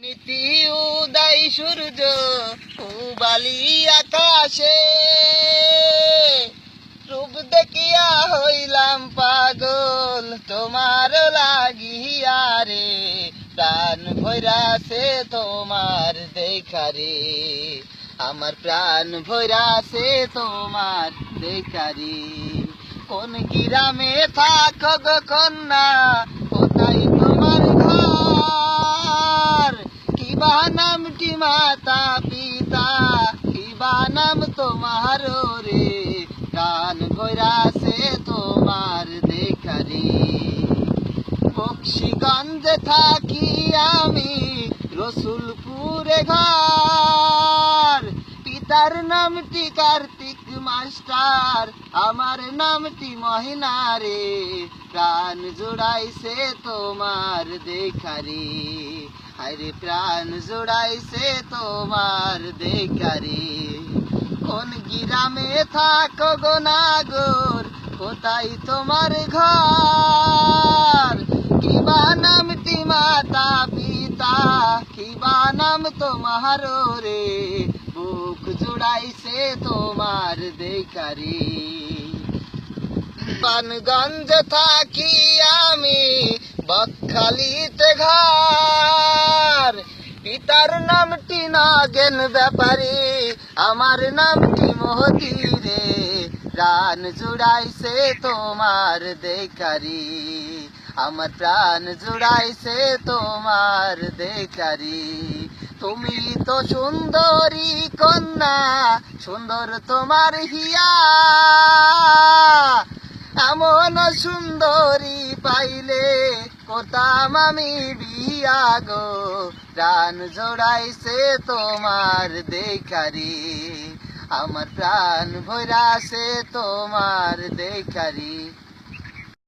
নীতি উদয় সূর্য উবালি আকাশে। রূপ দেখিয়া হইলাম পাগল, তোমার লাগিয়া রে। প্রাণ ভৈরাছে তোমার দেখারে আমার প্রাণ ভৈরাছে তোমার দেখারে কোন গ্রামে থাকো কন্যা, কোথায় তোমার ঘর কিবা নামটি মাতা পিতা কিবা নাম তোমার রে। প্রাণ ভৈরাছে তোমার দেখারে। বক্সিগঞ্জে থাকি আমি রসুলপুরে ঘর। পিতার নামটি কার্তিক মাস্টার, আমার নামটি মহিনা রে। প্রাণ জোড়াইছে তোমার দেখারে। আরে প্রাণ জোড়াইছে তোমার দেখারে কোন গ্রামে থাকো গো নাগর কোথায় তোমার ঘর কিবা নামটি মাতা পিতা কিবা নাম তোমার রে বুক জুড়াইছে তোমার দেখারি পানগঞ্জ থাকি আমি বকখালিতে ঘর নামটি নাগেন ব্যাপারী, আমার নামটি মোহতি রে। প্রাণ জুড়াইছে তোমার দেখারি, আমার প্রাণ জুড়াইছে তোমার দেখারি। তুমি তো সুন্দরী কন্যা, সুন্দর তোমার হিয়া। এমন সুন্দরী পাইলে কোতাম আমি বিয়া গো। প্রাণ জোড়াইছে তোমার দেখারি আমার প্রাণ ভরাছে তোমার দেখারি